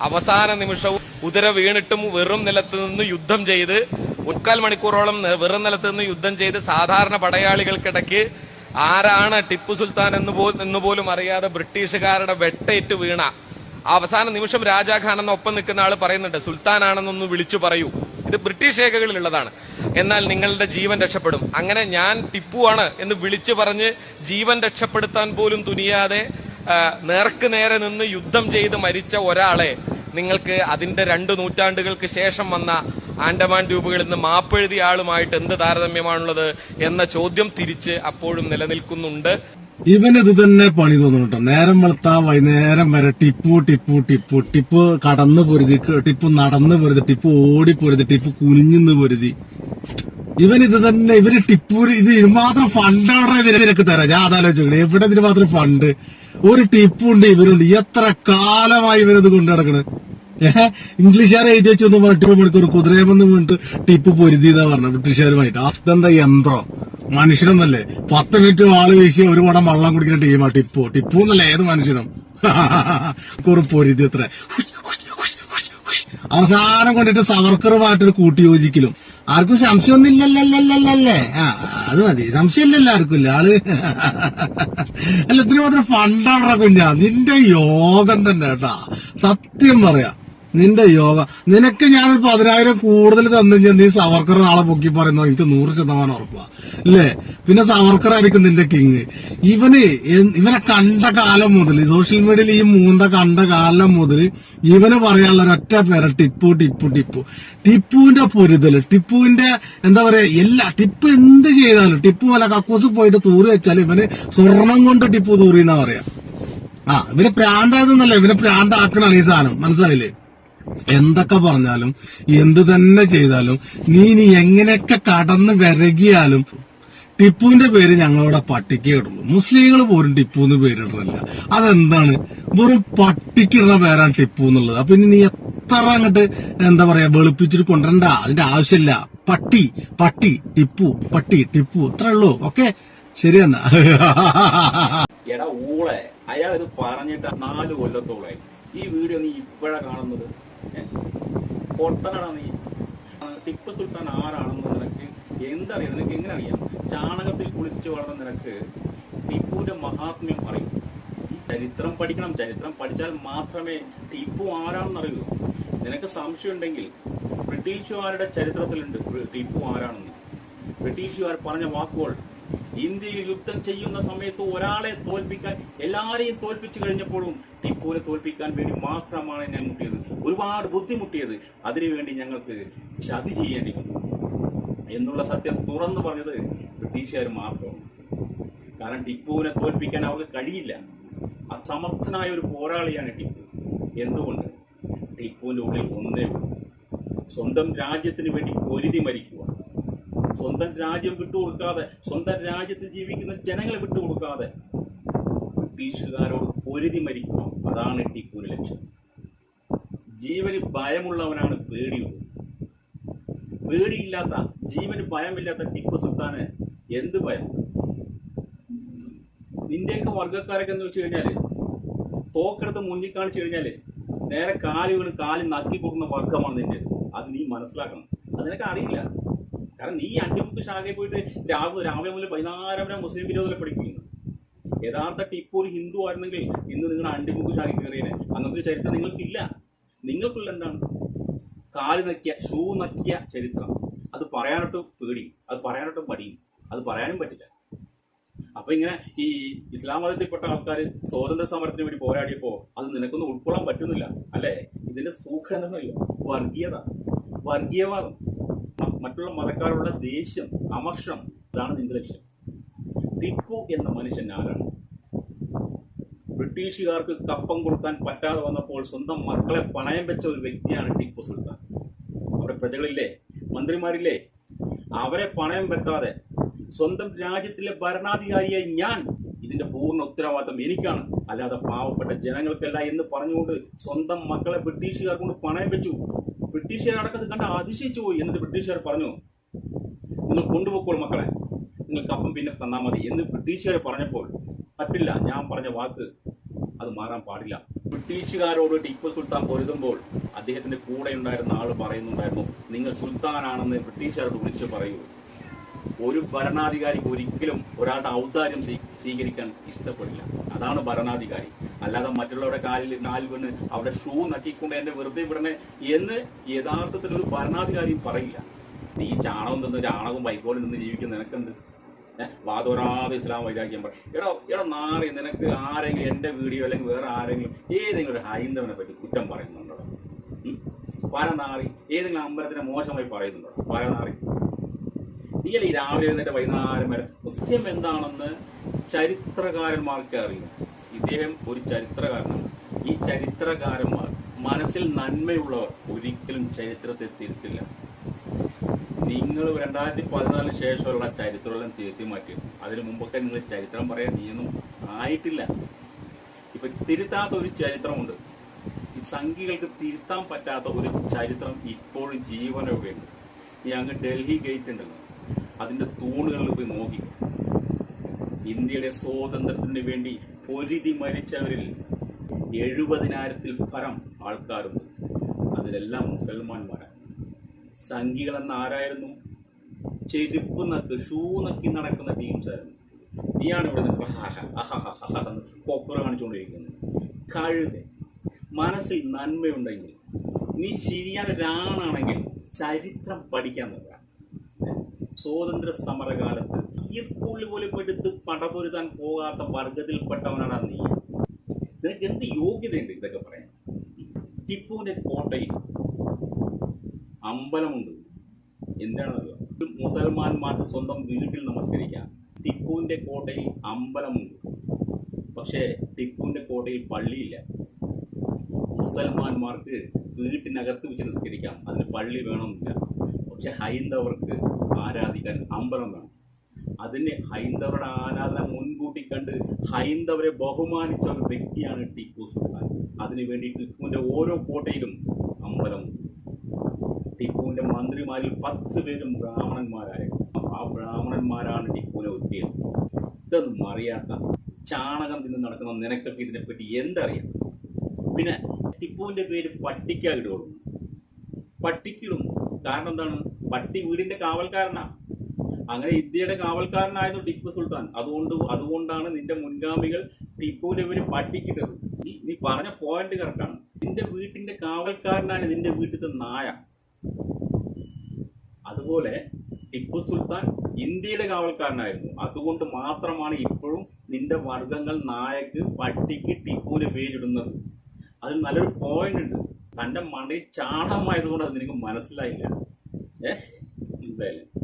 അവസാന നിമിഷവും ഉദര വീണിട്ടും വെറും നിലത്ത് നിന്ന് യുദ്ധം ചെയ്ത് മുക്കാൽ മണിക്കൂറോളം വെറും നിലത്ത് നിന്ന് യുദ്ധം ചെയ്ത് സാധാരണ പടയാളികൾക്കിടയ്ക്ക് ആരാണ് ടിപ്പു സുൽത്താൻ എന്ന് പോ എന്ന് പോലും അറിയാതെ ബ്രിട്ടീഷുകാരുടെ വെട്ടേറ്റ് വീണ. അവസാന നിമിഷം രാജാഖാൻ എന്ന ഒപ്പം നിൽക്കുന്ന ആൾ പറയുന്നുണ്ട് സുൽത്താൻ ആണെന്നൊന്ന് വിളിച്ചു പറയൂ. ഇത് ബ്രിട്ടീഷ് രേഖകളിലുള്ളതാണ് എന്നാൽ നിങ്ങളുടെ ജീവൻ രക്ഷപ്പെടും. അങ്ങനെ ഞാൻ ടിപ്പു ആണ് എന്ന് വിളിച്ചു പറഞ്ഞ് ജീവൻ രക്ഷപ്പെടുത്താൻ പോലും തുനിയാതെ നേർക്ക് നേരെ നിന്ന് യുദ്ധം ചെയ്ത് മരിച്ച ഒരാളെ നിങ്ങൾക്ക് അതിന്റെ രണ്ട് നൂറ്റാണ്ടുകൾക്ക് ശേഷം വന്ന ആൻഡമാൻ ദ്വീപുകളിൽ നിന്ന് മാപ്പെഴുതിയ ആളുമായിട്ട് എന്ത് താരതമ്യമാണുള്ളത് എന്ന ചോദ്യം തിരിച്ച് അപ്പോഴും നിലനിൽക്കുന്നുണ്ട്. ഇവനത് തന്നെ പണി തോന്നുന്നു കേട്ടോ. നേരം വെളുത്താ വൈകുന്നേരം വരെ ടിപ്പു ടിപ്പു ടിപ്പു ടിപ്പ് കടന്നു പൊരുതി ടിപ്പു നടന്നു പൊരുതി ടിപ്പ് ഓടി പൊരുതി ടിപ്പ് കുനിഞ്ഞു പൊരുതി. ഇവൻ ഇത് തന്നെ ഇവർ ടിപ്പൂര് ഇത് ഇത് മാത്രം ഫണ്ടാണ് ഇതിനൊക്കെ തരാം. ഞാൻ അതാലോചിക്കണേ എവിടെ ഇതിന് മാത്രം ഫണ്ട് ഒരു ടിപ്പുണ്ട് ഇവരുണ്ട്. എത്ര കാലമായി ഇവരത് കൊണ്ടു നടക്കണ്? ഏഹ് ഇംഗ്ലീഷുകാർ എഴുതി വെച്ചു ടിപ്പ് മണിക്കൂർ കുതിരയമെന്ന് വീണിട്ട് ടിപ്പ് പൊരുതി എന്നാ പറഞ്ഞ ബ്രിട്ടീഷുകാരുമായിട്ട്. അതെന്താ യന്ത്രം? മനുഷ്യനൊന്നല്ലേ? പത്ത് മിനിറ്റ് വാൾ വീശി ഒരു പടം വെള്ളം കുടിക്കുന്ന ടീമാ ടിപ്പു. ടിപ്പു എന്നല്ല ഏത് മനുഷ്യനും. കുറു പൊരുതി അത്ര. അവസാനം കൊണ്ടിട്ട് സവർക്കറുമായിട്ടൊരു കൂട്ടിയോജിക്കലും. ആർക്കും സംശയമൊന്നും ഇല്ലല്ലല്ലല്ലേ ആ അത് മതി. സംശയമില്ലല്ലോ ആർക്കും ഇല്ല. ആൾ അല്ല ഇതിന് മാത്രം ഫണ്ടാണ് കുഞ്ഞാ. നിന്റെ യോഗം തന്നെ കേട്ടാ. സത്യം പറയാ. നിന്റെ യോഗ. നിനക്ക് ഞാനൊരു പതിനായിരം കൂടുതൽ തന്നു നീ സവർക്കർ നാളെ പൊക്കി പറയുന്നു. എനിക്ക് നൂറ് ശതമാനം ഉറപ്പാ. അല്ലേ പിന്നെ സവർക്കർ ആയിരിക്കും നിന്റെ കിങ് ഇവന് ഇവനെ കണ്ട കാലം മുതൽ സോഷ്യൽ മീഡിയയിൽ ഈ മൂന്ന കണ്ട കാലം മുതൽ ഇവന് പറയാനുള്ള ഒരൊറ്റ പേര ടിപ്പു ടിപ്പു ടിപ്പു. ടിപ്പുവിന്റെ പൊരുതൽ ടിപ്പുവിന്റെ എന്താ പറയാ എല്ലാ ടിപ്പ് എന്ത് ചെയ്താലും ടിപ്പു പോലെ കക്കൂസ് പോയിട്ട് തൂറി വെച്ചാൽ ഇവന് സ്വർണം കൊണ്ട് ടിപ്പു തൂറിന്നാ പറയാ. ആ ഇവർ പ്രാന്തായതെന്നല്ല ഇവരെ പ്രാന്താക്കണാണ് ഈ സാധനം. മനസ്സിലായില്ലേ? എന്തൊക്കെ പറഞ്ഞാലും എന്ത് തന്നെ ചെയ്താലും നീ നീ എങ്ങനെയൊക്കെ കടന്ന് വിരകിയാലും ടിപ്പുവിന്റെ പേര് ഞങ്ങളുടെ പട്ടിക്കേ ഇടുള്ളൂ. മുസ്ലിങ്ങൾ പോലും ടിപ്പു എന്ന് പേരിടുന്നില്ല അതെന്താണ്? വെറും പട്ടിക്കിടുന്ന പേരാണ് ടിപ്പു എന്നുള്ളത്. അപ്പൊ ഇനി നീ എത്ര അങ്ങോട്ട് എന്താ പറയാ വെളുപ്പിച്ചിട്ട് കൊണ്ടുവരണ്ട? അതിന്റെ ആവശ്യമില്ല. പട്ടി പട്ടി ടിപ്പു പട്ടി ടിപ്പു അത്രേ ഉള്ളൂ. ഓക്കെ? ശരിയെന്നാ എടാ ഊളെ അയാൾ ഇത് പറഞ്ഞിട്ട് നാല് കൊല്ലത്തോളായി. ഈ വീഡിയോ നീ ഇപ്പോഴാ കാണുന്നത്? പൊട്ടനടാ നീ. ടിപ്പു സുൽത്താൻ ആരാണെന്ന് നിനക്ക് എന്തറിയാം? നിനക്ക് എങ്ങനെ അറിയാം? ചാണകത്തിൽ കുളിച്ചു വളർന്ന നിനക്ക് ടിപ്പുവിന്റെ മഹാത്മ്യം അറിയും ചരിത്രം പഠിക്കണം. ചരിത്രം പഠിച്ചാൽ മാത്രമേ ടിപ്പു ആരാണെന്ന് അറിയൂ നിനക്ക് സംശയം ഉണ്ടെങ്കിൽ ബ്രിട്ടീഷുകാരുടെ ചരിത്രത്തിലുണ്ട് ടിപ്പു ആരാണെന്ന്. ബ്രിട്ടീഷുകാർ പറഞ്ഞ വാക്കുകൾ ഇന്ത്യയിൽ യുദ്ധം ചെയ്യുന്ന സമയത്ത് ഒരാളെ തോൽപ്പിക്കാൻ എല്ലാവരെയും തോൽപ്പിച്ചു കഴിഞ്ഞപ്പോഴും ടിപ്പുവിനെ തോൽപ്പിക്കാൻ വേണ്ടി മാത്രമാണ് ഞാൻ മുട്ടിയത്. ഒരുപാട് ബുദ്ധിമുട്ടിയത്. അതിനുവേണ്ടി ഞങ്ങൾക്ക് ചതി ചെയ്യേണ്ടി വന്നു എന്നുള്ള സത്യം തുറന്നു പറഞ്ഞത് ബ്രിട്ടീഷുകാർ മാത്രമാണ്. കാരണം ടിപ്പുവിനെ തോൽപ്പിക്കാൻ അവർക്ക് കഴിയില്ല. അസമർത്ഥനായ ഒരു പോരാളിയാണ് ടിപ്പു. എന്തുകൊണ്ട്? ടിപ്പുവിന്റെ ഉള്ളിൽ ഒന്നേ സ്വന്തം രാജ്യത്തിന് വേണ്ടി പൊരുതി മരിക്കുക. സ്വന്തം രാജ്യം വിട്ടുകൊടുക്കാതെ സ്വന്തം രാജ്യത്ത് ജീവിക്കുന്ന ജനങ്ങളെ വിട്ടുകൊടുക്കാതെ ബ്രിട്ടീഷുകാരോട് പൊരുതി മരിക്കണം അതാണ് ടിപ്പുവിന്റെ ലക്ഷ്യം. ജീവന് ഭയമുള്ളവനാണ് പേടിയുള്ളത് പേടിയില്ലാത്ത ജീവന് ഭയമില്ലാത്ത ടിപ്പു സുൽത്താന് എന്ത് ഭയം? നിന്റെയൊക്കെ വർഗക്കാരൊക്കെ എന്ന് വെച്ച് കഴിഞ്ഞാൽ തോക്കെടുത്ത് മുന്നിൽ കാണിച്ചു കഴിഞ്ഞാൽ നേരെ കാലുകൾ കാലിൽ കാൽ നക്കി കൊടുക്കുന്ന വർഗമാണ് നിന്റെ അത് നീ മനസ്സിലാക്കണം. അത് നിനക്ക് അറിയില്ല. കാരണം നീ അണ്ടിമുക്ക് ശാഖയിൽ പോയിട്ട് രാവിലെ രാവിലെ മുതൽ വൈകുന്നേരം വരെ മുസ്ലിം വിരോധം പഠിപ്പിക്കുന്നു. യഥാർത്ഥ ടിപ്പു ഒരു ഹിന്ദു ആയിരുന്നെങ്കിൽ ഇന്ന് നിങ്ങളുടെ അണ്ടിമുക്ക് ശാഖ കയറിയനെ. അങ്ങനത്തെ ചരിത്രം നിങ്ങൾക്കില്ല. നിങ്ങൾക്കുള്ള എന്താണ്? കാൽ നക്കിയ ഷൂ നക്കിയ ചരിത്രം. അത് പറയാനൊട്ടും പേടി അത് പറയാനൊട്ടും മടി അത് പറയാനും പറ്റില്ല. അപ്പൊ ഇങ്ങനെ ഈ ഇസ്ലാം മതത്തിൽപ്പെട്ട ആൾക്കാർ സ്വാതന്ത്ര്യ സമരത്തിന് വേണ്ടി പോരാടിയപ്പോ അത് നിനക്കൊന്നും ഉൾക്കൊള്ളാൻ പറ്റുന്നില്ല അല്ലെ? ഇതിന്റെ സൂക്ഷ്മ എന്താണെന്നറിയോ വർഗീയത വർഗീയവാദം. മറ്റുള്ള മതക്കാരുടെ ദേഷ്യം അമർഷം അതാണ് നിന്റെ ലക്ഷ്യം. ടിപ്പു എന്ന മനുഷ്യൻ ആരാണ്? ബ്രിട്ടീഷുകാർക്ക് കപ്പം കൊടുക്കാൻ പറ്റാതെ വന്നപ്പോൾ സ്വന്തം മക്കളെ പണയം വെച്ച ഒരു വ്യക്തിയാണ് ടിപ്പു സുൽത്താൻ. അവിടെ പ്രജകളില്ലേ? മന്ത്രിമാരില്ലേ? അവരെ പണയം വെക്കാതെ സ്വന്തം രാജ്യത്തിലെ ഭരണാധികാരിയായി ഞാൻ ഇതിന്റെ പൂർണ ഉത്തരവാദിത്തം എനിക്കാണ്. അല്ലാതെ പാവപ്പെട്ട ജനങ്ങൾക്കല്ല എന്ന് പറഞ്ഞുകൊണ്ട് സ്വന്തം മക്കളെ ബ്രിട്ടീഷുകാർ കൊണ്ട് പണയം വെച്ചു. ബ്രിട്ടീഷുകാർ അടക്കത് കണ്ട് അതിശയിച്ചു പോയി എന്നിട്ട് ബ്രിട്ടീഷുകാർ പറഞ്ഞു. നിങ്ങൾ കൊണ്ടുപോക്കോളൂ മക്കളെ. നിങ്ങൾക്ക് അപ്പം പിന്നെ തന്നാൽ മതി എന്ന് ബ്രിട്ടീഷുകാർ പറഞ്ഞപ്പോൾ പറ്റില്ല ഞാൻ പറഞ്ഞ വാക്ക് അത് മാറാൻ പാടില്ല. ബ്രിട്ടീഷുകാരോട് ടിപ്പു സുൽത്താൻ പൊരുതുമ്പോൾ അദ്ദേഹത്തിന്റെ കൂടെ ഉണ്ടായിരുന്ന ആൾ പറയുന്നുണ്ടായിരുന്നു നിങ്ങൾ സുൽത്താനാണെന്ന് ബ്രിട്ടീഷുകാരോട് വിളിച്ചു പറയൂ. ഒരു ഭരണാധികാരിക്ക് ഒരിക്കലും ഒരാളുടെ ഔദാര്യം സ്വീ- സ്വീകരിക്കാൻ ഇഷ്ടപ്പെടില്ല. അതാണ് ഭരണാധികാരി. അല്ലാതെ മറ്റുള്ളവരുടെ കാലിൽ കാലിൽ വീണ് അവിടെ ഷൂ നക്കിക്കൊണ്ട് എന്നെ വെറുതെ വിടണേ എന്ന് യഥാർത്ഥത്തിൽ ഒരു ഭരണാധികാരി പറയില്ല. നീ ചാണകം നിന്ന് ചാണകം വൈക്കോലിൽ നിന്ന് ജീവിക്കുന്ന നിനക്കെന്ത്? വാതോരാതെ ഇസ്ലാം വൈരാഗ്യം പറ. എടോ എടോ നാളെ നിനക്ക് ആരെങ്കിലും എന്റെ വീഡിയോ അല്ലെങ്കിൽ വേറെ ആരെങ്കിലും ഏതെങ്കിലും ഒരു ഹൈന്ദവനെ പറ്റി കുറ്റം പറയുന്നുണ്ടോ? പരനാറി ഏതെങ്കിലും അമ്പലത്തിനെ മോശമായി പറയുന്നുണ്ടോ? പരനാറി നീയല്ലേ ഈ രാവിലെ എഴുന്നേറ്റ് വൈകുന്നേരം വരെ. സത്യം എന്താണെന്ന് ചരിത്രകാരന്മാർക്ക് അറിയാം ഇദ്ദേഹം ഒരു ചരിത്രകാരനാണ്. ഈ ചരിത്രകാരന്മാർ മനസ്സിൽ നന്മയുള്ളവർ ഒരിക്കലും ചരിത്രത്തെ തിരുത്തില്ല നിങ്ങൾ രണ്ടായിരത്തി പതിനാലിന് ശേഷമുള്ള ചരിത്രമെല്ലാം തിരുത്തി മാറ്റി. അതിനു മുമ്പൊക്കെ നിങ്ങൾ ചരിത്രം പറയാൻ നീയൊന്നും ആയിട്ടില്ല. ഇപ്പൊ തിരുത്താത്ത ഒരു ചരിത്രമുണ്ട്. ഈ സംഘികൾക്ക് തിരുത്താൻ പറ്റാത്ത ഒരു ചരിത്രം ഇപ്പോഴും ജീവനൊക്കെയുണ്ട് ഈ അങ്ങ് ഡൽഹി ഗേറ്റ് ഉണ്ടല്ലോ. അതിന്റെ തൂണുകളിൽ പോയി നോക്കി. ഇന്ത്യയുടെ സ്വാതന്ത്ര്യത്തിന് വേണ്ടി പൊരുതി മരിച്ചവരിൽ എഴുപതിനായിരത്തിൽ പരം ആൾക്കാരുണ്ട്. അതിലെല്ലാം മുസൽമാന്മാരാണ്. സംഘികളെന്ന് ആരായിരുന്നു? ചെരുപ്പ് നക്ക് ഷൂ നക്കി നടക്കുന്ന ടീംസ് ആയിരുന്നു. നീയാണ് ഇവിടെ നിന്ന് എന്ന് കൊപ്പറ കാണിച്ചുകൊണ്ടിരിക്കുന്നത് കഴുത മനസ്സിൽ നന്മയുണ്ടെങ്കിൽ നീ ശരിയായ ഒരാണാണെങ്കിൽ ചരിത്രം പഠിക്കാൻ നോക്കാം സ്വാതന്ത്ര്യ സമരകാലത്ത് ഈർപ്പുള്ളി പോലും എടുത്ത് പടപൊരുതാൻ പോകാത്ത വർഗത്തിൽപ്പെട്ടവനാണ് നീ നിനക്ക് എന്ത് യോഗ്യതയുണ്ട് ഇതൊക്കെ പറയാൻ? ടിപ്പുവിന്റെ കോട്ടയിൽ അമ്പലമുണ്ട്. എന്താണല്ലോ മുസൽമാന്മാർക്ക് സ്വന്തം വീട്ടിൽ നമസ്കരിക്കാം. ടിപ്പുവിന്റെ കോട്ടയിൽ അമ്പലമുണ്ട്. പക്ഷേ ടിപ്പുവിന്റെ കോട്ടയിൽ പള്ളിയില്ല. മുസൽമാന്മാർക്ക് വീട്ടിനകത്ത് വെച്ച് നിസ്കരിക്കാം. അതിന് പള്ളി വേണമെന്നില്ല. പക്ഷെ ഹൈന്ദവർക്ക് ആരാധിക്കാൻ അമ്പലം വേണം. അതിന് ഹൈന്ദവരുടെ ആരാധന മുൻകൂട്ടി കണ്ട് ഹൈന്ദവരെ ബഹുമാനിച്ച ഒരു വ്യക്തിയാണ് ടിപ്പു സുൽത്താൻ. അതിനു വേണ്ടി ടിപ്പുവിന്റെ ഓരോ കോട്ടയിലും അമ്പലമുണ്ട് ടിപ്പുവിന്റെ മന്ത്രിമാരിൽ പത്ത് പേരും ബ്രാഹ്മണന്മാരായിരുന്നു ആ ബ്രാഹ്മണന്മാരാണ് ടിപ്പുവിനെ ഒരുക്കിയത് ഇതൊന്നും അറിയാത്ത ചാണകം തിന്ന് നടക്കുന്ന നിനക്കൊക്കെ ഇതിനെപ്പറ്റി എന്തറിയാം? പിന്നെ ടിപ്പുവിന്റെ പേര് പട്ടിക്കാകിടുള്ളൂ പട്ടിക്കിടും. കാരണം എന്താണ്? പട്ടി വീടിന്റെ കാവൽക്കാരനാ. അങ്ങനെ ഇന്ത്യയുടെ കാവൽക്കാരനായിരുന്നു ടിപ്പു സുൽത്താൻ. അതുകൊണ്ട് അതുകൊണ്ടാണ് നിന്റെ മുൻഗാമികൾ ടിപ്പുവിനെ ഇവർ പട്ടിക്കിട്ടത് നീ- പറഞ്ഞ പോയിന്റ് കറക്റ്റാണ് നിന്റെ വീട്ടിന്റെ കാവൽക്കാരനാണ് നിന്റെ വീട്ടിലത്തെ നായ. അതുപോലെ ടിപ്പു സുൽത്താൻ ഇന്ത്യയുടെ കാവൽക്കാരനായിരുന്നു. അതുകൊണ്ട് മാത്രമാണ് ഇപ്പോഴും നിന്റെ വർഗങ്ങൾ നായക്ക് പട്ടിക്ക് ടിപ്പുവിന് പേരിടുന്നത് അതിൽ നല്ലൊരു പോയിന്റ് ഉണ്ട്. തന്റെ മണ്ടയിൽ ചാണകമായതുകൊണ്ട് അത് നിനക്ക് മനസ്സിലായില്ല. 哎，你在。